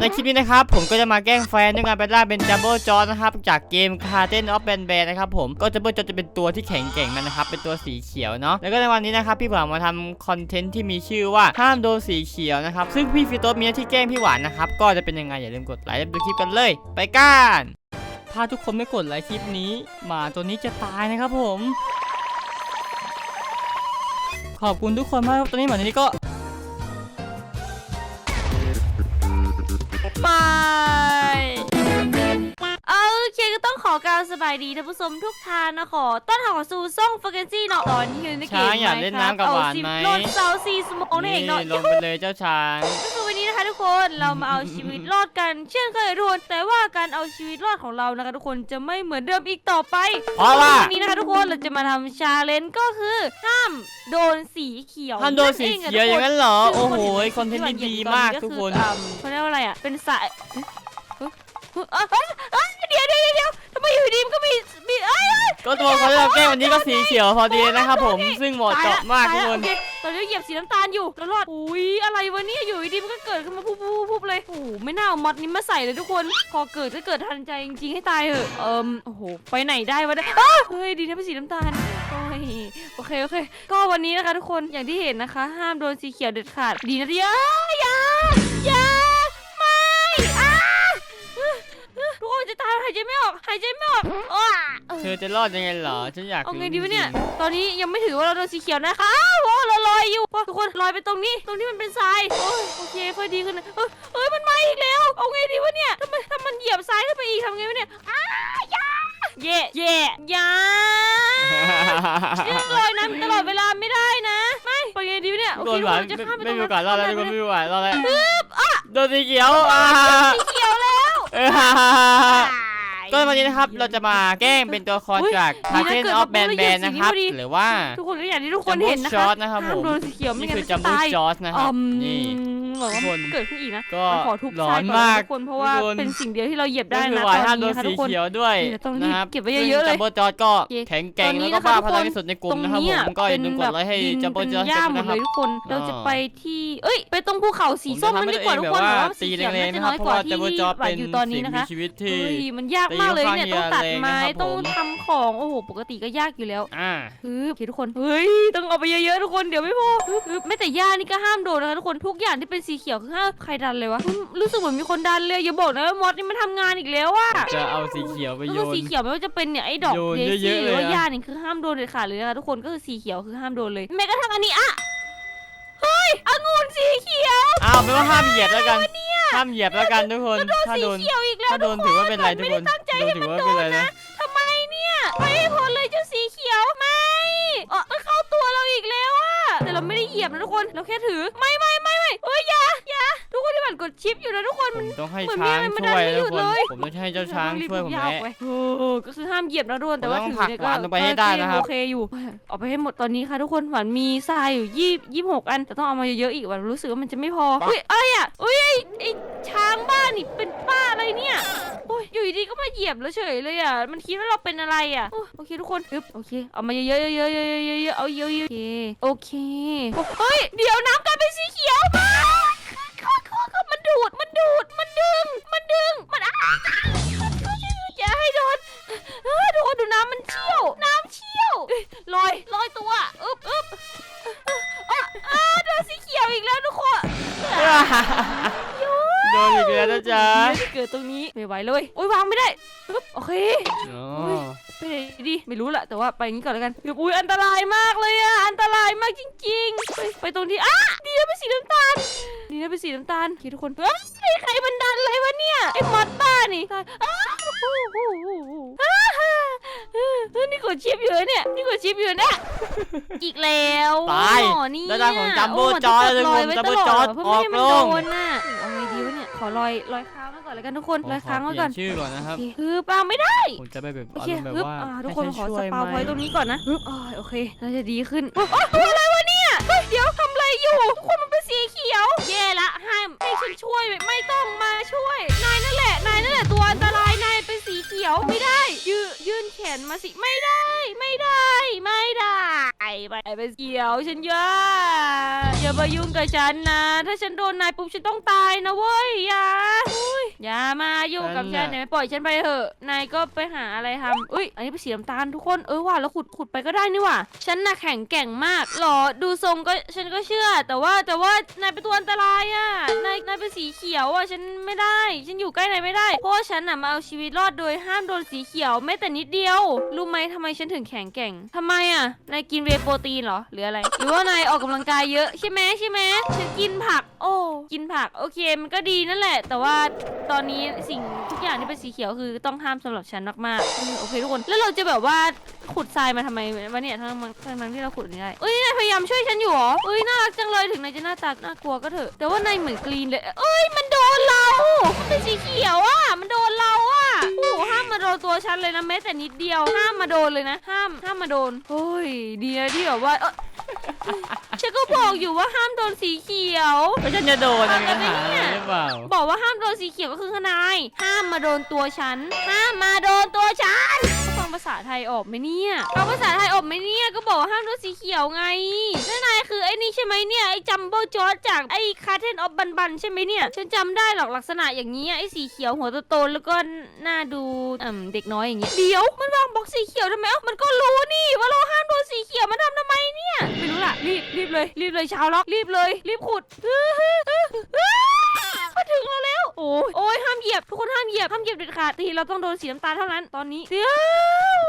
ในคลิปนี้นะครับผมก็จะมาแกล้งแฟนด้วยการไปล่าเป็นจัมโบ้จอนะครับจากเกมคาเทนออฟแบนแบนนะครับผมก็จัมโบ้จอจะเป็นตัวที่แข็งแกร่งมันนะครับเป็นตัวสีเขียวเนาะแล้วก็ในวันนี้นะครับพี่หวานมาทำคอนเทนต์ที่มีชื่อว่าห้ามโดนสีเขียวนะครับซึ่งพี่ฟิโต้มีหน้าที่แกล้งพี่หวานนะครับก็จะเป็นยังไงอย่าลืมกดไลค์และดูคลิปกันเลย ไปกันถ้าทุกคนไม่กดไลค์คลิปนี้หมาตัวนี้จะตายนะครับผม ขอบคุณทุกคนมากครับตอนนี้หมาตัวนี้ก็ ดีท่านผู้ชมทุกท่านนะขอ ต้อนรับเข้าสู่ซ่องฟาเกนซี่เนาะตอนนี้อยู่ในเกมช้างอยากเล่นน้ำกับหวานไหมโลดเซาซีสโมองนั่นเองเนาะ ลงไปเลยเจ้าช้าง ก็คือวันนี้นะคะทุกคนเรามาเอาชีวิตรอดกัน เช่นเคยทุกคนแต่ว่าการเอาชีวิตรอดของเรานะคะทุกคนจะไม่เหมือนเดิมอีกต่อไปเพราะว่าวันนี้นะคะทุกคนเราจะมาทำชาเลนจ์ก็คือห้ามโดนสีเขียวห้ามโดนสีเขียวอย่างนั้นเหรอ โอ้โหคอนเทนต์ที่ดีๆมากทุกคนอเขาเรียกว่าอะไรอะเป็นสาย เอ้ยเอ้ยเอ้ยเอ้ยเดี๋ยวเดี๋ยวเดี๋ยวทำไมอยู่ดีมันก็มีมีเอ้ยเอ้ยก็ตัวเขาที่เราแกล้งวันนี้ก็สีเขียวพอดีนะครับผมซึ่งเหมาะเจาะมากตทุยกละคนโอเตอนนี้เหยียบสีน้ำตาลอยู่แล้วรอดอุ้ยอะไรวะเนี่ยอยู่ดีๆมันก็เกิดขึ้นมาพุบพุบพุบเลยโอ้โหไม่น่าเอามอดนี้มาใส่เลยทุกคนพอเกิดก็เกิดทันใจจริงๆให้ตายเถอะเอิมโอ้โหไปไหนได้วะเนี่ยอ้าวเฮ้ยดีนะเป็นสีน้ำตาลโอ้ยโอเคโอเค ก็วันนี้นะคะทุกคนอย่างที่เห็นนะคะ ห้ามโดนสีเขียวเด็ดขาดดีนะที่อ้าอย่าอย่า ใจไม่ออก หายใจไม่ออกอ้าเธอจะรอดยังไงเหรอ ฉันอยากเอารู้ไงดีวะเนี่ยจริงตอนนี้ยังไม่ถือว่าเราโดนสีเขียวนะคะอ้าวโอ้เราลอยอยู่พอทุกคนลอยไปตรงนี้ ตรงที่มันเป็นทราย โอ้ยโอเคค่อยดีขึ้นนะเอ้ยเอ้ย มันมาอีกแล้ว เอาไงดีวะเนี่ยทำไมถ้ามันเหยียบทรายขึ้นไปอีกทำไงวะเนี่ยอ้าอย่าเย่เย่อย่าๆเรื่องลอยน้ำตลอดเวลาไม่ได้นะ ไม่ไปไงดีวะเนี่ย โอทุกเคคนทุกหวาคนนจะข้ามไปตไม่รงมีนั้โอนกาสรอดแล้วทุกคนไม่มีโอกาสรอดแล้วโดนสีเขียวอ่าสีเขียวแล้ว เออ ก็วันนี้นะครับเราจะมาแกล้งเป็นตัวละครจากคาเทนออฟแบนแบนนะครับ หรือว่าทุกคนก็อย่างที่ทุกคน Jumbo เห็นนะคะ Shot นะครับห้ามผมโดนสีเขียวไม่นี่งั้นคือมันจัจะมโบ้ตายจอสนะครับอืมนี่หวังว่าทุกคนมันเกิดขึ้นอีกนะก็เราขอทุบร้อทรายนก่อนมากนะทุกคนเพราะว่าทุกคน เป็นสิ่งเดียวที่เราเหยียบได้ก็คือนะวายตห้าอมนโดนี้นนะคะสีทุกคน เขียวด้วยเดี๋ยวต้องรีบนะครับเก็บไว้เยอะๆเลยจัมโบ้จอร์จก็แข็งแกร่งตอนนี้แล้วก็นะคะบ้าพลังทุกคนที่สุดในกลุ่ตมรงนะครับนี้ผมก็อย่าลืมกดไลค์ให้ดินจัมโบ้เป็นจอร์จหญ้าหมนะดคเลรับ ยทุกคนอ๋อเราจะไปที่ เอ้ย ไปตรงภูเขาสีส้มมันดีกว่าทุกคนเพราะว่าสีเขียวน่าจะน้อยกว่าที่จัมโบ้จอร์จหวาเป็นนอยู่ตอนนี้สิ่งนะคะมีชีวิตที่ เฮ้ยมันยากมากเลยเนี่ยตีต้องตัดไม้ค่อนข้างต้องแรงนะครับผมทำของโอ้โหปกติก็ยากอยู่แล้วอ่าฮึบโอเคทุกคนเฮ้ยต้องเอาไปเยอะๆทุกคนเดี๋ยวไม่พอฮึบฮึบไม่แต่หญ้านี่ก็ห้ามโดนนะคะทุกคนทุกอย่างที่เป็นสีเขียวคือห้ามใครดันเลยวะอืมรู้สึกเหมือนมีคนดันเลยอย่าบอกนะว่ามอสนี่มันทำงานอีกแล้วอะ จะเอาสีเขียวไปก็โยคือน สีเขียวไม่ว่าจะเป็นเนี่ยไอ้ดอกโยนเดเยซี่อะๆหรือว่าเลยอะ หญ้านี่คือห้ามโดนเด็ดขาดเลยนะคะทุกคนก็คือสีเขียวคือห้ามโดนเลยแม้กระทั่งอันนี้อะเฮ้ย องุ่นสีเขียวอ้าวไม่ว่าห้ามเหยียบแล้วกันห้ามเหยียบแล้วกันทุกคน ถ้าสีโดนเขียวอีกแล้วถ้าโดนถือว่าเป็นไรทุกคนไม่ได้ตั้งใจโดนให้ถืมันอว่าโดเป็นไรนนะนะทำไมเนี่ยไปให้พ้นเลยเจ้าสีเขียวไม่เออมันเข้าตัวเราอีกแล้วอะแต่เราไม่ได้เหยียบนะทุกคนเราแค่ถือไม่ไม่ไม่ไม่เอ้ยอย่าอย่า ทุกคนที่มันกดชิปอยู่นะทุกคนผมัน มต้องให้เหมือนมีช้างอะไรมาช่วยดันไม่ทุหยุกดคนเลย ผมต้องให้เจ้าช้างช่วยผมรีบแน่ เอาไว้โอ้ก็คือห้ามเหยียบนะทุกคนแต่ว่าผมถืต้องอเนี่ยผลักหวานลงไปให้ได้นะครับ โอเคอยู่เออกไปให้หมดตอนนี้ค่ะทุกคนหวานมีทรายอยู่ยี่ยี่หกอันแต่ต้องเอามาเยอะๆอีกหวานรู้สึกว่ามันจะไม่พออุ้ยอะไรอะอุ้ยไอ้ไอ้ช้างบ้านนี่เป็นป้าอะไรเนี่ยโอ้ยอยู่ดีๆก็มาเหยียบแล้วเฉยเลยอะมันคิดว่าเราเป็นอะไรอะโอ้โอเคทุกคนอึ๊บโอเคเอามาเยอะๆเยอะๆเยอะๆเยอะๆเอาเยอะๆโอเคโอเคเฮ้ยเดี๋ยวน้ำกลายเป็นสีเขียวมามันดูดมันดูดมันดึงมันดึงมัน อย่าให้โดนเฮ้ยทุกคนดูน้ำมันเชี่ยว น้ำเชี่ยวลอยลอยตัวอึ๊บอึ๊บอะอ่าโดนสีเขียวอีกแล้วทุกคนโดนอีกแล้วนะจ๊ะที่เกิดตรงนี้ไม่ไหวเลยโอ้ยวางไม่ได้อึ๊บโอเคอ๋อ ไปไหนดี ไม่รู้แหละแต่ว่าไปงี้ก่อนแล้วกันอึ๊บอุ้ยอันตรายมากเลยอะอันตรายมากจริงๆ ไปไปตรงที่อะดีนะเป็นสีน้ำตาล ดีนะเป็นสีน้ำตาลโอเคทุกคนเฮ้ยใครมันดันเลยวะเนี่ย ไอ้มอดบ้านี่ตายอ้าวอ้าวอ้าวเฮ้ยนี่กดชิปอยู่เนี่ย นี่กดชิปอยู่เนี่ย อีกแล้วตายอ๋อนี่แล้วด้านของจัมโบ้โมันจอร์จจะเลยลอยไว้จัมตโบ้ลอดจอร์จเพื่อไม่ให้มันออกโดลงนน่ะ ขอลอยลอยค้างไว้ก่อนแล้วกันทุกคนลอยค้างไว้ก่อนผมขเปลี่ยชื่อก่อนนะครับโอเคคือเปล่าไม่ได้ ผมจะไปแบบโออาเครมณ์แบบฮึบว่าอ่าทุกให้คนฉัขอช่สวยปาวไหมไว้ตรงนี้ก่อนนะฮึบอ่าโอเคน่าจะดีขึ้นอ๊ะอ๊ะอะไรวะเนี่ยเฮ้ยเดี๋ยวทำอะไรอยู่ทุกคนมันเป็นสีเขียว แย่ละห้ามให้ฉันช่วยไม่ไม่ต้องมาช่วย นายนั่นแหละ นายนั่นแหละตัวอันตรายนายเป็นสีเขียวไม่ได้ ยืนยื่นแขนมาสิไม่ได้ ไม่ได้ไม่ ได้ไปไปเกี่ยวฉันอย่าอย่ามายุ่งกับฉันนะ ถ้าฉันโดนนายปุ๊บฉันต้องตายนะเว้ยอย่าอุ้ยอย่ามายุ่งกับฉันนั่นน่ะเนี่ยปล่อยฉันไปเถอะนายก็ไปหาอะไรทำอุ้ยอันนี้เป็นสีน้ำตาลทุกคนเออว่ะแล้วขุดขุดไปก็ได้นี่ว่ะฉันน่ะแข็งแกร่งมากหรอดูทรงก็ฉันก็เชื่อ แต่ว่าแต่ว่านายเป็นตัวอันตรายอะนายนายเป็นสีเขียวอะฉันไม่ได้ ฉันอยู่ใกล้นายไม่ได้ เพราะว่าฉันน่ะมาเอาชีวิตรอดโดยห้ามโดนสีเขียวแม้แต่นิดเดียวรู้ไหมทำไมฉันถึงแข็งแกร่งทำไมอะนายกินเวย์โปรตีนเหรอ หรืออะไร หรือว่านายออกกำลังกายเยอะใช่ไหมใช่ไหมฉันกินผัก โอ้ กินผัก โอเค มันก็ดีนั่นแหละ แต่ว่าตอนนี้สิ่งทุกอย่างที่เป็นสีเขียวคือต้องห้ามสำหรับฉันมากๆโอเคทุกคน แล้วเราจะแบบว่าขุดทรายมาทำไมวะเนี่ยทั้งทั้งทั้งที่เราขุดนนี้ได้เอ้ยนายพยายามช่วยฉันอยู่หรอเอ้ยน่ารักจังเลยถึงนายจะหน้าตาน่ากลัวก็เถอะ แต่ว่านายเหมือนกรีนเลย เอ้ยมันโดนเรา มันเป็นสีเขียวอะ มันโดนเรา อะโอ้โหห้ามมาโดนตัวฉันเลยนะแม้แต่นิดเดียว ห้ามมาโดนเลยนะ ห้ามห้ามมาโดนโอ้ยดีนะที่แบบว่าเอ้ยฉันก็บอกอยู่ว่าห้ามโดนสีเขียว ก็ฉันจะโดนนะมีปัญหาเอาอะไปเนี่ไรยหรือเปล่าบอกว่าห้ามโดนสีเขียวก็คือขนายห้ามมาโดนตัวฉัน ห้ามมาโดนตัวฉัน ฟังภาษาไทยออกไหมเนี่ยฟังภาษาไทยออกไหมเนี่ย ก็บอกห้ามโดนสีเขียวไงนั่นนายคือไอ้นี่ใช่ไหมเนี่ย ไอ้จัมโบ้จอร์จจากไอ้คาเทนออฟบันบันใช่ไหมเนี่ย ฉันจำได้หรอกลักษณะอย่างนี้ไอ้สีเขียวหัวโตๆแล้วก็หน้าดูอืมเด็กน้อยอย่างเงี้ย เดี๋ยวมันวางบล็อกสีเขียวทำไมอ้ามันก็รู้นี่ว่าเราห้ามโดนสีเขียวมันทำทำไมเนี่ย ไม่รู้ล่ะ รีบรีบเลย รีบเลยชาวล็อกรีบเลย รีบขุด ถึงเราแล้วโอ้ยโอ้ยห้ามเหยียบทุกคนห้ามเหยียบห้ามเหยียบเด็ดขาดทีเราต้องโดนสีน้ำตาลเท่านั้นตอนนี้เดี๋ยว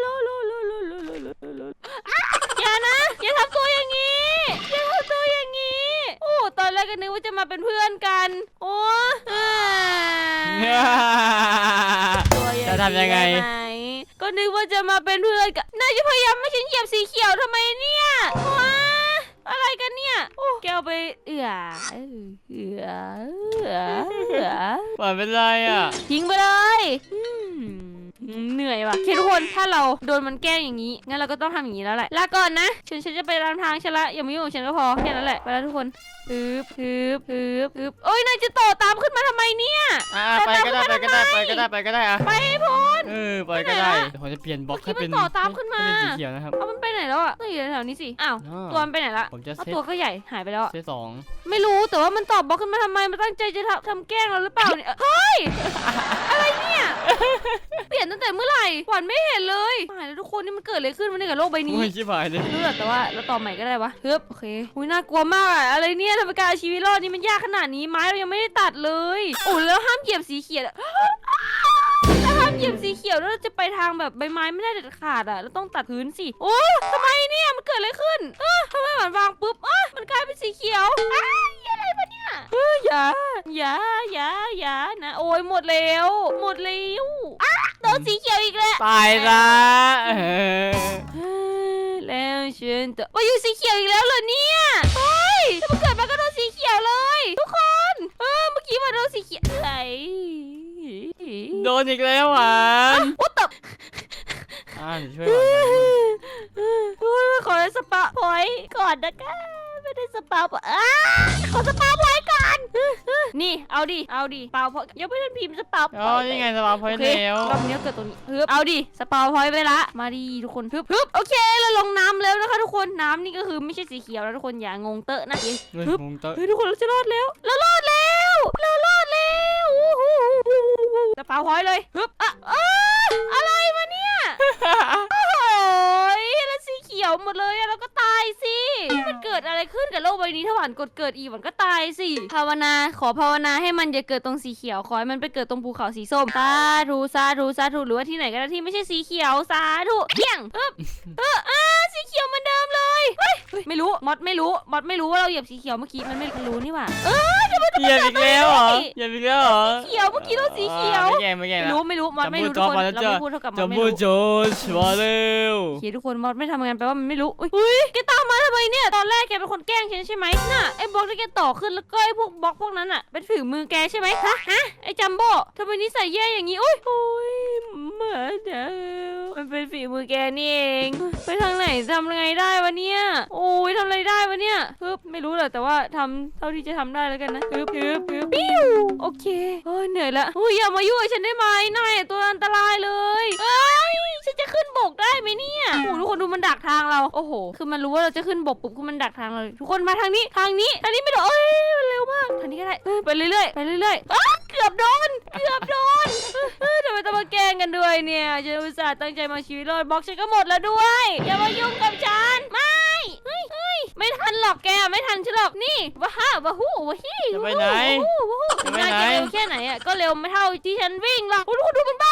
โลโลโลโลโลโลโลโลอะอย่านะอย่าทำตัวอย่างนี้อย่าทำตัวอย่างนี้โอ้ตอนแรกก็นึกว่าจะมาเป็นเพื่อนกัน โอ้อ่าตัวอย่างนี้จะทำยังไงด้หมก็นึกว่าจะมาเป็นเพื่อนกันนายจะพยายามไม่ฉันเหยียบสีเขียวทำไมเนี่ยว้า อะไรกันเนี่ยโอ้แกเอาไปเอือเอือเอือเอือเอือปล่อยเป็นไรอะ ทิ้งไปเลยอืม เหนื่อยว่ะโอเคทุกคนถ้าเราโดนมันแกล้งอย่างนี้ งั้นเราก็ต้องทำอย่างนี้แล้วแหละลาก่อนนะฉันฉันจะไปตามทางฉันละอย่ามายุ่งกับฉันก็พอแค่นั้นแหละไปแล้วทุกคนฮึบฮึบฮึบฮึบโอ้ยนายจะต่อตามขึ้นมาทำไมเนี่ย อ่าไปก็ได้ไปก็ได้ไปก็ได้ไปก็ได้อะไปให้พ้น เออไปก็ได้เดี๋ยวผมจะเปลี่ยนบล็อกให้เป็นเมื่อกี้มันต่อตามขึ้นมา ให้เป็นสีเขียวนะครับ เอามันไปไหนแล้วอะต้องอยู่แถวๆนี้สิอ้าวอ้าวตัวมันไปไหนละผมจะเอาเซตตัวก็ใหญ่หายไปแล้วอะเซตสองไม่รู้แต่ว่ามันตอบบล็อกขึ้นมาทำไมมันตั้งใจจะทำทำแกล้งเราหรือเปล่าเนี่ยเฮ้ยอะไรเนี่ย เปลี่ยนตั้งแต่เมื่อไหร่ขวัญไม่เห็นเลยหายแล้วทุกคนนี่มันเกิดอะไรขึ้นวันนี้กับโลกใบนี้ โอ้ยชิบหายเลยไม่รู้หรอกแต่ว่าเราต่อใหม่ก็ได้วะเฮ้ยโอเคอุ้ยน่ากลัวมากอะอะไรเนี่ยทำไมการเอาชีวิตรอดนี่มันยากขนาดนี้ไม้เรายังไม่ได้ตัดเลยโอ้แล้วห้ามเหยียบสีเขียวอะถ้าห้ามเหยียบสีเขียวแล้วเราจะไปทางแบบใบไม้ไม่ได้เด็ดขาดอะเราต้องตัดพื้นสิโอ้ทำไมเนี่ยมันเกิดอะไรขึ้นเออทำไมมันวางปุ๊บเออมันกลายเป็นสีเขียวอ้ายอะไรวะเนี่ยเอออย่าอย่าอย่าอย่านะ โอ้ยหมดแล้ว หมดแล้วอ้า โดนสีเขียวอีกแล้วตายละเออเฮ้ยแล้วฉันจะมาอยู่สีเขียวอีกแล้วเหรอเนี่ยเฮ้ยถ้ามันเกิดมาก็โดนสีเขียวเลย ทุกคน เออเมื่อกี้มาโดนสีเขียวไหลโดนอีกแล้วหวานโอ้ตบอ่าเดี๋ยวช่วยหวานกันโอ้ยขอสปาพอยต์ก่อนนะคะไม่ได้สปาพอยต์อ้าขอสปาพอยต์ก่อ นนี่ เอาดิ เอาดิสปาพอยต์ยังไม่ได้พิมพ์สปาพอ๋ออยต์นี่ไงสปาพอยโอต์เคแล้วรอบนี้เกิดตรงนี้ฮึบเอาดิสปาพอยต์ไปละ มาดีทุกคนฮึบฮึบโอเคเราลงน้ำแล้วนะคะทุกคน น้ำนี่ก็คือไม่ใช่สีเขียวนะทุกคนอย่างงเตอะนะเฮ้ยฮึบงงเตอะเฮ้ยทุกคนเราจะรอดแล้วเรารอดแล้วเรารอดแล้วอู้หูสปาพอยต์เลยฮึบอะอ้าอะไรมาเนี่ยโอ้ยแล้วสีเขียวหมดเลยอะแล้วก็ตายสิ มันเกิดอะไรขึ้นกับโลกใบนี้ถ้าหวานกดเกิดอีกหวานก็ตายสิ ภาวนา ขอภาวนาให้มันอย่าเกิดตรงสีเขียว ขอให้มันไปเกิดตรงภูเขาสีส้มสาธุสาธุสาธุหรือว่าที่ไหนก็ได้ที่ไม่ใช่สีเขียวสาธุเพียงเออเอออ่าสีเขียวเหมือนเดิมเลยเฮ้ย ไม่รู้มอดไม่รู้มอดไม่รู้ว่าเราเหยียบสีเขียวเมื่อกี้มันไม่รู้นี่หว่าเออเดี๋ยวมันเหยียบอีกแล้วเหรอเหยียบอีกแล้วเหรอเขียวเมื่อกี้เราสีเขียวอ่าไม่แย่งไม่แย่งไม่แล้วรู้ไม่รู้มอดไม่รู้ทุกคนเราไม่พูดเท่ากับมอจัดมไม่โบ้รู้โจชมาเร็วโอเคทุกคนมอดไม่ทำงานแปลว่ามันไม่รู้อุ๊ยอุ้ยแกตามมาทำไมเนี่ยตอนแรกแกเป็นคนแกล้งฉันใช่ไหมน่ะไอ้บล็อกที่แกต่อขึ้นแล้วก็ไอ้พวกบล็อกพวกนั้นอะเป็นฝีมือแกใช่ไหมฮะฮะไอ้จัมโบ้ทำไมนิสัยแย่อย่างนี้อุ้ยโอ้ยเหมือนเดิมมันเป็นฝีมือแกนี่เองไปทางไหนทำไงได้วะเนี่ยโอ้ยทำอะไรได้วะเนี่ยฮึบไม่รู้หรอกแต่ว่าทำเท่าที่จะทำได้แล้วกันนะฮึบฮึบฮึบปิ้วโอเคโอ้ยเหนื่อยละอุ้ยอย่ามายุ่งกับฉันได้ไหมนายตัวอันตรายเลยเอ้ยฉันจะขึ้นบกได้ไหมเนี่ยโอ้โหทุกคนดูมันดักทางเราโอ้โห คือมันรู้ว่าเราจะขึ้นบกปุ๊บคือมันดักทางเราทุกคนมาทางนี้ทางนี้ทางนี้ไม่โดนเอ้ยมันเร็วมากทางนี้ก็ได้เอ้ยไปเรื่อยๆไปเรื่อยๆอ้าเกือบโดนเกือบโดนเอ้ยทำไมต้องมาแกล้งกันด้วยเนี่ยฉันอุตส่าห์ตั้งใจมาชีวิตรอดบล็อกฉันก็หมดแล้วด้วย อย่ามายุ่งกับฉันม่ เฮ้ยเฮ้ยไม่ทันหรอกแกไม่ทันฉันหรอกนี่ว้าฮ่าว้าฮู้ว้าฮี่จะไปไหนว้าฮู้ว้าฮู้จะไปนายไหนจะเร็วแค่ไหนอะก็เร็วไม่เท่าที่ฉันวิ่งหรอกโอ้โหดูมันบ้าคลั่ง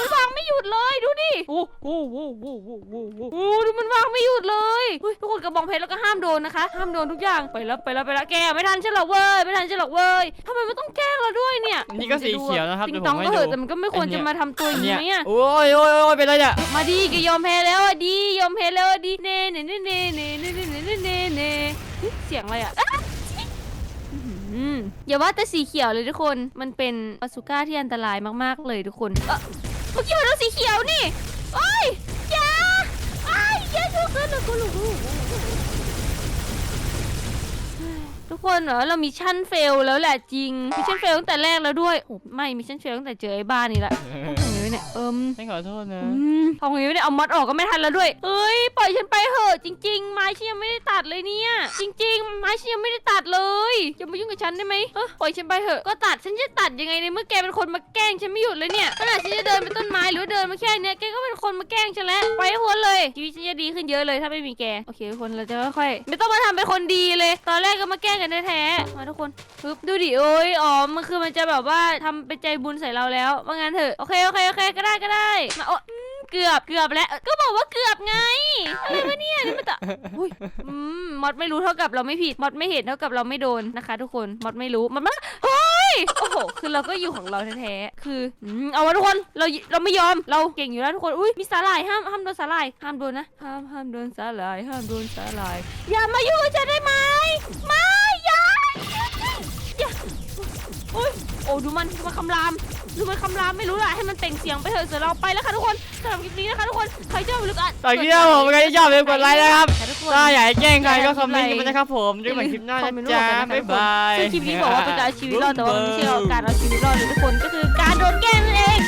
มันวางไม่หยุดเลยดูดิโอ้โหโอ้โหโอ้โหโอ้โหโอ้โหดูมันวางไม่หยุดเลยเฮ้ยทุกคนกระบองเพชรแล้วก็ห้ามโดนนะคะ ห้ามโดนทุกอย่างไปแล้วไปแล้วไปแล้วแกไม่ทันฉันหรอกเว้ยไม่ทันฉันหรอกเว้ยทำไมมันต้องแกล้งเราด้วยเนี่ยนี่ก็สีเขียวนะครับติเดี๋งยวตผองมให้ก็เหดู อะแต่มันก็ไม่ควรจะมาทำตัวอย่างนี้เนี่ยไหมอะโอ้ยโอ้ยโอ้ยเป็นไรเนี่ยมาดีแกยอมแพ้แล้วอะดียอมแพ้แล้วอะดีเน่เน่เน่เน่เน่เน่เน่เน่เน่เน่เน่เฮ้ยเสียงอะไรอะอ้าวอื้อหืออย่าว่าแต่สีเขียวเลยทุกคนมันเป็นปาสุก้าที่อันตรายมากๆเลยทุกคนเอ้อ เมื่อกี้มันโดนสีเขียวนี่โอ้ยอย่าไอ้ายอย่าทุกคนนะกูรู้ ทุกคนเหรอเรามีชั่นเฟลแล้วแหละจริงมีชั่นเฟลตั้งแต่แรกแล้วด้วยโอ้ไม่มีชั่นเฟลตั้งแต่เจอไอ้บ้านนี่แหละทำไงวะเนี่ยเอิมฉันขอโทษนะ อืมทำไงไม่ได้เอามัดออกก็ไม่ทันแล้วด้วยเอ้ยปล่อยฉันไปเหอะจริง ๆ ไม้ฉันยังไม่ได้ตัดเลยเนี่ย จริง ๆ ไม้ฉันยังไม่ได้ตัดเลยอย่ามายุ่งกับฉันได้ไหมเออปล่อยฉันไปเหอะก็ตัดฉันจะตัดยังไงในเมื่อแกเป็นคนมาแกล้งฉันไม่หยุดเลยเนี่ยขนาดฉันจะเดินไปต้นไม้หรือว่าเดินมาแค่เนี้ยแกก็เป็นคนมาแกล้งฉันแล้วไปให้พ้นเลยชีวิตฉันจะดีขึ้นเยอะเลยถ้าไม่มีแกโอเคทุกคนเราจะค่อยๆไม่ต้องมาทำเป็นคนดีเลย ตอนแรกก็มาแกล้งกันแท้ๆมาทุกคนปึ๊บดูดิโอ้ยอ๋อมันคือมันจะแบบว่าทำเป็นใจบุญใส่เราแล้วว่างั้นเถอะโอเคโอเคโอเคก็ได้ก็ได้มาโอ้เกือบเกือบแล้วก็บอกว่าเกือบไงอะไรวะเนี่ยนี่มันตะอุ้ยอืมมอดไม่รู้เท่ากับเราไม่ผิดมอดไม่เห็นเท่ากับเราไม่โดนนะคะ ทุกคนมอดไม่รู้มันมันเฮ้ยโอ้โหคือเราก็อยู่ของเราแท้ๆคืออืมเอาวะทุกคนเราเราไม่ยอมเราเก่งอยู่แล้วทุกคนอุ้ยมีสาหร่ายห้ามห้ามโดนสาหร่ายห้ามโดนนะห้ามห้ามโดนสาหร่ายห้ามโดนสาหร่ายอย่ามายุ่งกับฉันได้ไหมไม่ อ้ยโอ้ดูมันดูมันคำรามดูมันคำรามไม่รู้แหละให้มันเปล่งเสียงไปเถอะเดี๋ยวเราไปแล้วค่ะทุกคนสำหรับคลิปนี้นะคะทุกคนใครชอบหรือก็ตอนนี้นะผมใครที่ชอบอย่าลืมกดไลค์นะครับค่ะทุกคนถ้าอยากให้แกล้งใครก็คอมเมนต์กันมานะครับผมด้วยเหมือนคลิปหน้าคอนะมเมนต์จ๊ะบอกกันนะคะบ๊ายบายซึ่งคลิปนี้บอกว่าเป็นการเอาชีวิตรอดแต่ว่ามันไม่ใช่การเอาชีวิตรอดเลยทุกคนก็คือการโดนแกล้งนั่นเอง